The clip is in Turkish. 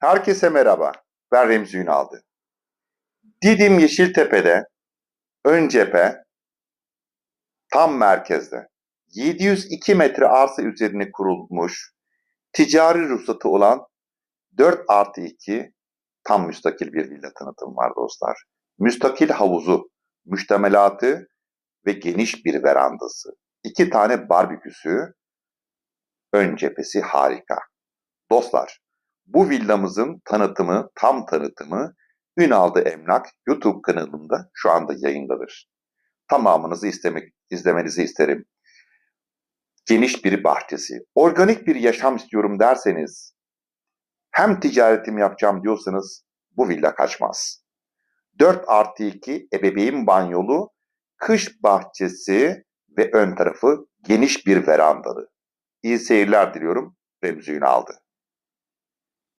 Herkese merhaba. Ben Remzi Ünaldı. Didim Yeşiltepe'de ön cephe tam merkezde 702 metre arsa üzerine kurulmuş ticari ruhsatı olan 4 artı 2 tam müstakil bir villa tanıtım var dostlar. Müstakil havuzu, müştemelatı ve geniş bir verandası. iki tane barbeküsü, ön cephesi harika. Dostlar, bu villamızın tanıtımı, tam tanıtımı Ünal'da Emlak YouTube kanalımda şu anda yayındadır. Tamamınızı istemek, izlemenizi isterim. Geniş bir bahçesi, organik bir yaşam istiyorum derseniz, hem ticaretim yapacağım diyorsanız bu villa kaçmaz. 4 artı 2 ebeveyn banyolu, kış bahçesi ve ön tarafı geniş bir verandalı. İyi seyirler diliyorum. Remzi Ünal'dı.